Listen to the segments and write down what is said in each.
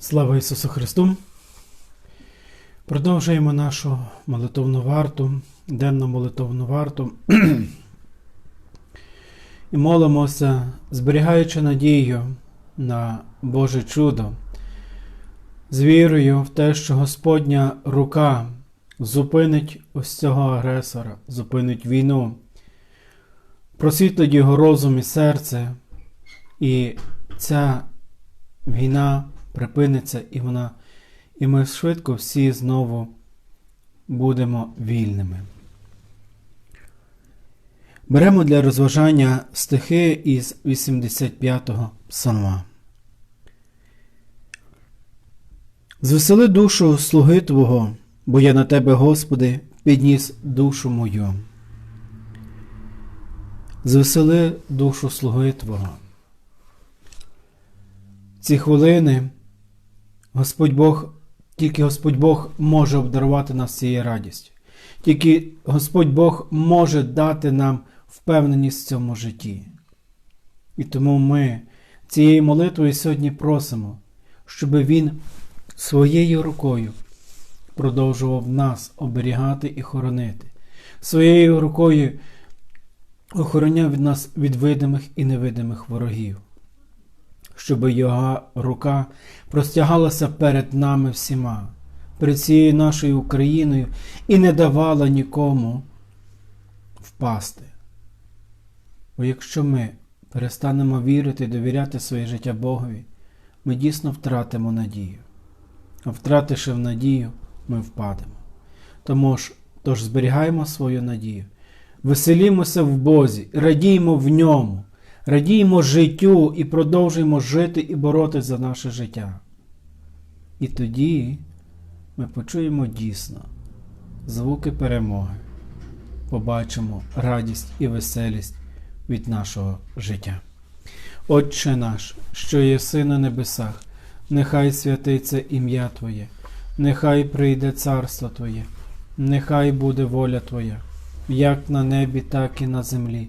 Слава Ісусу Христу! Продовжуємо нашу молитовну варту, денну молитовну варту. І молимося, зберігаючи надію на Боже чудо, з вірою в те, що Господня рука зупинить ось цього агресора, зупинить війну, просвітлить його розум і серце, і ця війна припиниться, і вона, і ми швидко всі знову будемо вільними. Беремо для розважання стихи із 85-го псалма. Звесели душу слуги Твого, бо я на Тебе, Господи, підніс душу мою. Звесели душу слуги Твого. Ці хвилини Господь Бог, тільки Господь Бог може обдарувати нас цією радістю. Тільки Господь Бог може дати нам впевненість в цьому житті. І тому ми цією молитвою сьогодні просимо, щоб Він своєю рукою продовжував нас оберігати і хоронити, своєю рукою охороняв від нас від видимих і невидимих ворогів, щоб його рука простягалася перед нами всіма, перед цією нашою Україною і не давала нікому впасти. Бо якщо ми перестанемо вірити і довіряти своє життя Богові, ми дійсно втратимо надію. А втративши в надію, ми впадемо. Тому ж, тож зберігаємо свою надію, веселімося в Бозі, радіємо в ньому, радіємо життю і продовжуємо жити і боротися за наше життя. І тоді ми почуємо дійсно звуки перемоги, побачимо радість і веселість від нашого життя. Отче наш, що єси на небесах, нехай святиться ім'я Твоє, нехай прийде царство Твоє, нехай буде воля Твоя, як на небі, так і на землі.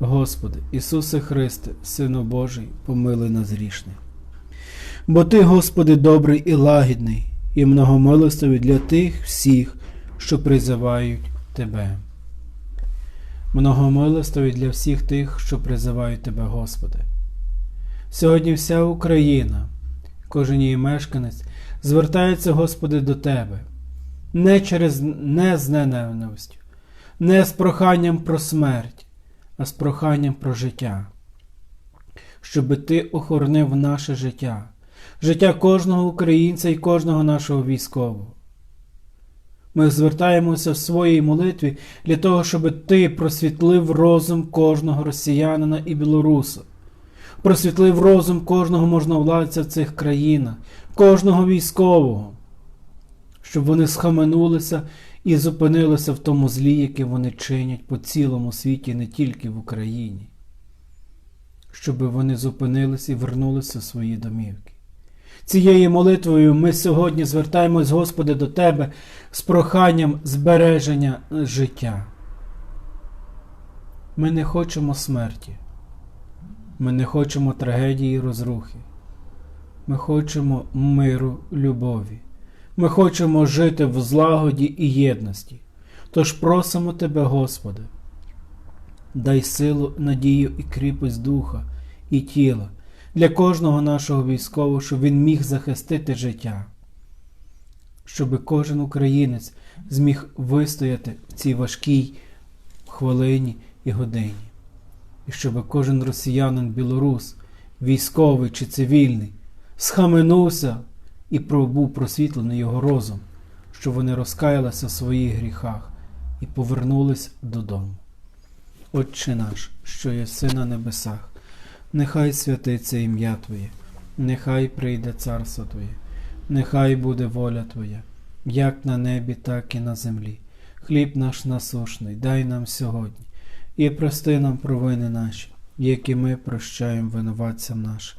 Господи, Ісусе Христе, Сину Божий, помилуй нас грішне. Бо Ти, Господи, добрий і лагідний, і многомилостивий для тих всіх, що призивають Тебе. Многомилостивий для всіх тих, що призивають Тебе, Господи. Сьогодні вся Україна, кожен її мешканець, звертається, Господи, до Тебе, не через не з ненавистю, не з проханням про смерть, а з проханням про життя, щоби Ти охоронив наше життя, життя кожного українця і кожного нашого військового. Ми звертаємося в своїй молитві для того, щоб Ти просвітлив розум кожного росіянина і білоруса, просвітлив розум кожного можновладця в цих країнах, кожного військового, щоб вони схаменулися і зупинилися в тому злі, яке вони чинять по цілому світі, не тільки в Україні, щоб вони зупинилися і вернулися в свої домівки. Цією молитвою ми сьогодні звертаємось, Господи, до Тебе з проханням збереження життя. Ми не хочемо смерті, ми не хочемо трагедії і розрухи. Ми хочемо миру, любові. Ми хочемо жити в злагоді і єдності. Тож просимо Тебе, Господи, дай силу, надію і кріпость духа і тіла для кожного нашого військового, щоб він міг захистити життя, щоб кожен українець зміг вистояти в цій важкій хвилині і годині. І щоб кожен росіянин, білорус, військовий чи цивільний, схаменувся і був просвітлений його розум, щоб вони розкаялися в своїх гріхах і повернулись додому. Отче наш, що єси на небесах, нехай святиться ім'я Твоє, нехай прийде царство Твоє, нехай буде воля Твоя, як на небі, так і на землі. Хліб наш насушний, дай нам сьогодні, і прости нам провини наші, які ми прощаємо винуватцям нашим.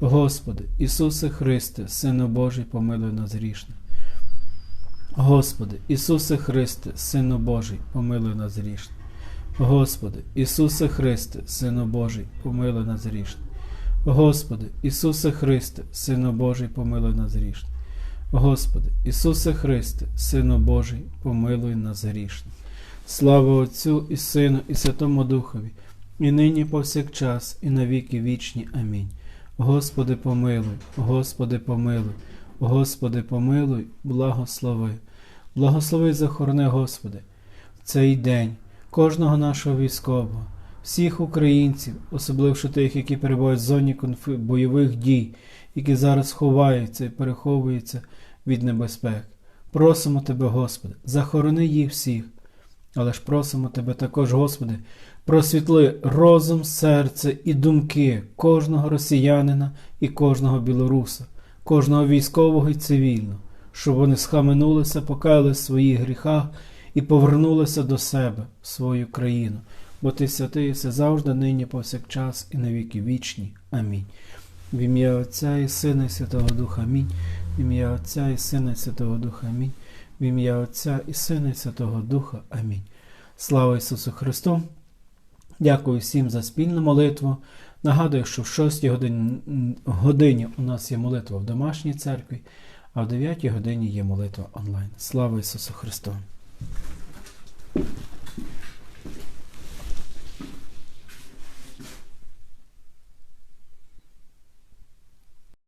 Господи, Ісусе Христе, Сину Божий, помилуй нас грішне. Господи, Ісусе Христе, Сину Божий, помилуй нас грішне. Господи, Ісусе Христе, Сину Божий, помилуй нас грішне. Господи, Ісусе Христе, Сину Божий, помилуй нас грішне. Господи, Ісусе Христе, Сину Божий, помилуй нас грішне. Слава Отцю і Сину, і Святому Духові, і нині повсякчас, і на віки вічні. Амінь. Господи, помилуй, Господи, помилуй, Господи, помилуй, благослови. Благослови захорони, Господи, в цей день кожного нашого військового, всіх українців, особливо тих, які перебувають в зоні конф... бойових дій, які зараз ховаються і переховуються від небезпек. Просимо Тебе, Господи, захорони їх всіх. Але ж просимо Тебе також, Господи, просвітли розум, серце і думки кожного росіянина і кожного білоруса, кожного військового і цивільного, щоб вони схаменулися, покаялись в своїх гріхах і повернулися до себе, в свою країну. Бо Ти святий все завжди, нині, повсякчас і навіки вічні. Амінь. В ім'я Отця і Сина і Святого Духа Амінь. В ім'я Отця і Сина і Святого Духа Амінь. В ім'я Отця і Сина і Святого Духа. Амінь. Слава Ісусу Христу! Дякую всім за спільну молитву. Нагадую, що в 6 годині, годині у нас є молитва в домашній церкві, а в 9 годині є молитва онлайн. Слава Ісусу Христу!